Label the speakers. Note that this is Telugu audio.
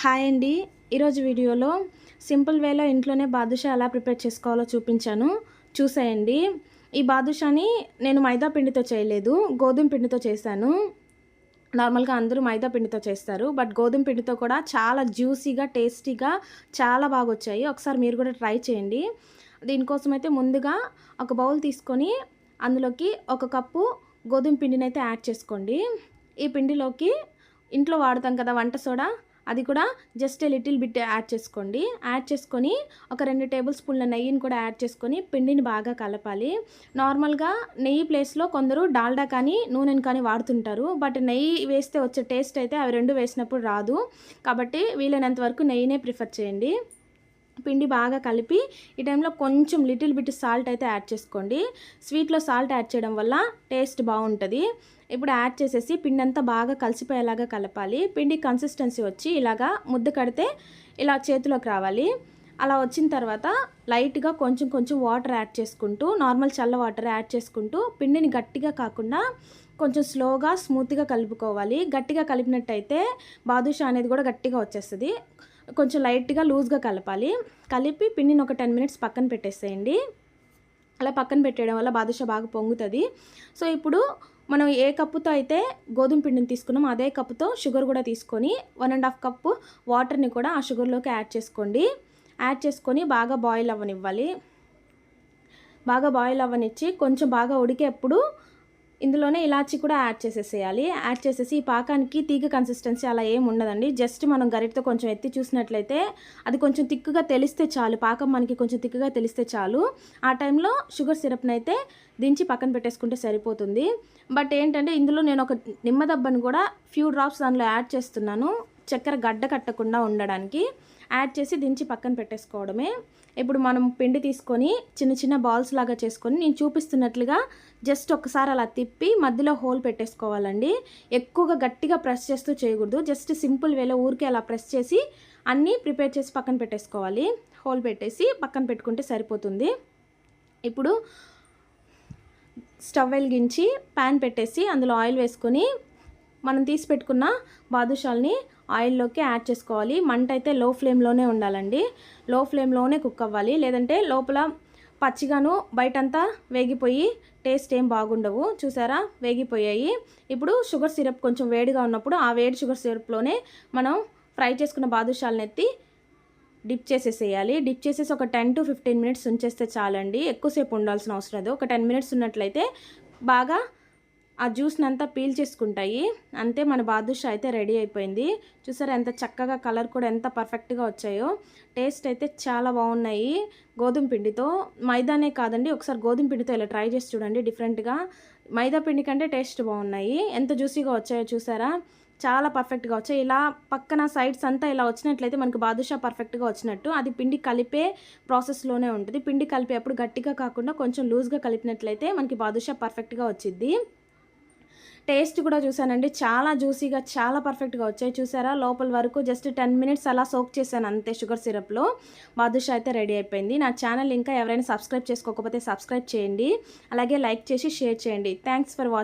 Speaker 1: హాయ్ అండి. ఈరోజు వీడియోలో సింపుల్ వేలో ఇంట్లోనే బాదుషా ఎలా ప్రిపేర్ చేసుకోవాలో చూపించాను. చూసేయండి. ఈ బాదుషాని నేను మైదా పిండితో చేయలేదు గోధుమ పిండితో చేశాను. నార్మల్గా అందరూ మైదా పిండితో చేస్తారు బట్ గోధుమ పిండితో కూడా చాలా జ్యూసీగా టేస్టీగా చాలా బాగా వచ్చాయి ఒకసారి మీరు కూడా ట్రై చేయండి. దీనికోసం అయితే ముందుగా ఒక బౌల్ తీసుకొని అందులోకి ఒక కప్పు గోధుమ పిండిని అయితే యాడ్ చేసుకోండి. ఈ పిండిలోకి ఇంట్లో వాడతాం కదా వంట సోడా అది కూడా జస్ట్ లిటిల్ బిట్ యాడ్ చేసుకోండి. యాడ్ చేసుకొని ఒక రెండు టేబుల్ స్పూన్ల నెయ్యిని కూడా యాడ్ చేసుకొని పిండిని బాగా కలపాలి. నార్మల్గా నెయ్యి ప్లేస్లో కొందరు డాల్డా కానీ నూనెని కానీ వాడుతుంటారు. బట్ నెయ్యి వేస్తే వచ్చే టేస్ట్ అయితే అవి రెండు వేసినప్పుడు రాదు. కాబట్టి వీలైనంత వరకు నెయ్యినే ప్రిఫర్ చేయండి. పిండి బాగా కలిపి ఈ టైంలో కొంచెం లిటిల్ బిట్ సాల్ట్ అయితే యాడ్ చేసుకోండి. స్వీట్లో సాల్ట్ యాడ్ చేయడం వల్ల టేస్ట్ బాగుంటుంది. ఇప్పుడు యాడ్ చేసేసి పిండి అంతా బాగా కలిసిపోయేలాగా కలపాలి. పిండి కన్సిస్టెన్సీ వచ్చి ఇలాగా ముద్ద కడితే ఇలా చేతిలోకి రావాలి. అలా వచ్చిన తర్వాత లైట్గా కొంచెం కొంచెం వాటర్ యాడ్ చేసుకుంటూ నార్మల్ చల్ల వాటర్ యాడ్ చేసుకుంటూ పిండిని గట్టిగా కాకుండా కొంచెం స్లోగా స్మూత్గా కలుపుకోవాలి. గట్టిగా కలిపినట్టయితే బాదుషా అనేది కూడా గట్టిగా వచ్చేస్తుంది. కొంచెం లైట్గా లూజ్గా కలపాలి. కలిపి పిండిని ఒక టెన్ మినిట్స్ పక్కన పెట్టేసేయండి. అలా పక్కన పెట్టేయడం వల్ల బాదుషా బాగా పొంగుతుంది. సో ఇప్పుడు మనం ఏ కప్పుతో అయితే గోధుమ పిండిని తీసుకున్నాం అదే కప్పుతో షుగర్ కూడా తీసుకొని వన్ అండ్ హాఫ్ కప్పు వాటర్ని కూడా ఆ షుగర్లోకి యాడ్ చేసుకోండి. యాడ్ చేసుకొని బాగా బాయిల్ అవ్వనివ్వాలి. బాగా బాయిల్ అవ్వనిచ్చి కొంచెం బాగా ఉడికేప్పుడు ఇందులోనే ఇలాచి కూడా యాడ్ చేసేసేయాలి. యాడ్ చేసేసి ఈ పాకానికి తీగ కన్సిస్టెన్సీ అలా ఏం ఉండదండి. జస్ట్ మనం గరిటతో కొంచెం ఎత్తి చూసినట్లయితే అది కొంచెం తిక్కుగా తెలిస్తే చాలు. పాకం మనకి కొంచెం తిక్కుగా తెలిస్తే చాలు. ఆ టైంలో షుగర్ సిరప్ని అయితే దించి పక్కన పెట్టేసుకుంటే సరిపోతుంది. బట్ ఏంటంటే ఇందులో నేను ఒక నిమ్మదబ్బను కూడా ఫ్యూ డ్రాప్స్ దానిలో యాడ్ చేస్తున్నాను. చక్కెర గడ్డ కట్టకుండా ఉండడానికి యాడ్ చేసి దించి పక్కన పెట్టేసుకోవడమే. ఇప్పుడు మనం పిండి తీసుకొని చిన్న చిన్న బాల్స్ లాగా చేసుకొని నేను చూపిస్తున్నట్లుగా జస్ట్ ఒకసారి అలా తిప్పి మధ్యలో హోల్ పెట్టేసుకోవాలండి. ఎక్కువగా గట్టిగా ప్రెస్ చేస్తూ చేయకూడదు. జస్ట్ సింపుల్ వేలో ఊరికే అలా ప్రెస్ చేసి అన్నీ ప్రిపేర్ చేసి పక్కన పెట్టేసుకోవాలి. హోల్ పెట్టేసి పక్కన పెట్టుకుంటే సరిపోతుంది. ఇప్పుడు స్టవ్ వెలిగించి ప్యాన్ పెట్టేసి అందులో ఆయిల్ వేసుకొని మనం తీసి పెట్టుకున్న బాదుషాల్ని ఆయిల్లోకి యాడ్ చేసుకోవాలి. మంట అయితే లో ఫ్లేమ్లోనే ఉండాలండి. లో ఫ్లేమ్లోనే కుక్ అవ్వాలి. లేదంటే లోపల పచ్చిగాను బయటంతా వేగిపోయి టేస్ట్ ఏం బాగుండవు. చూసారా? వేగిపోయాయి. ఇప్పుడు షుగర్ సిరప్ కొంచెం వేడిగా ఉన్నప్పుడు ఆ వేడి షుగర్ సిరప్లోనే మనం ఫ్రై చేసుకున్న బాదుషాలను ఎత్తి డిప్ చేసేసేయాలి. డిప్ చేసేసి ఒక టెన్ టు ఫిఫ్టీన్ మినిట్స్ ఉంచేస్తే చాలండి. ఎక్కువసేపు ఉండాల్సిన అవసరం లేదు. ఒక టెన్ మినిట్స్ ఉన్నట్లయితే బాగా ఆ జ్యూస్ని అంతా పీల్ చేసుకుంటాయి. అంతే మన బాదుషా అయితే రెడీ అయిపోయింది. చూసారా ఎంత చక్కగా కలర్ కూడా ఎంత పర్ఫెక్ట్గా వచ్చాయో. టేస్ట్ అయితే చాలా బాగున్నాయి. గోధుమ పిండితో మైదానే కాదండి ఒకసారి గోధుమ పిండితో ఇలా ట్రై చేసి చూడండి డిఫరెంట్గా మైదా పిండి కంటే టేస్ట్ బాగున్నాయి. ఎంత జ్యూసీగా వచ్చాయో చూసారా. చాలా పర్ఫెక్ట్గా వచ్చాయి. ఇలా పక్కన సైడ్స్ అంతా ఇలా వచ్చినట్లయితే మనకు బాదుషా పర్ఫెక్ట్గా వచ్చినట్టు. అది పిండి కలిపే ప్రాసెస్లోనే ఉంటుంది. పిండి కలిపేప్పుడు గట్టిగా కాకుండా కొంచెం లూజ్గా కలిపినట్లయితే మనకి బాదుషా పర్ఫెక్ట్గా వచ్చింది టేస్ట్ కూడా చూసానండి చాలా జ్యూసీగా చాలా పర్ఫెక్ట్గా వచ్చాయి. చూసారా? లోపల వరకు జస్ట్ టెన్ మినిట్స్ అలా సోక్ చేశాను అంతే షుగర్ సిరప్లో. బాదుషా అయితే రెడీ అయిపోయింది. నా ఛానల్ ఇంకా ఎవరైనా సబ్స్క్రైబ్ చేసుకోకపోతే సబ్స్క్రైబ్ చేయండి. అలాగే లైక్ చేసి షేర్ చేయండి. Thanks for watching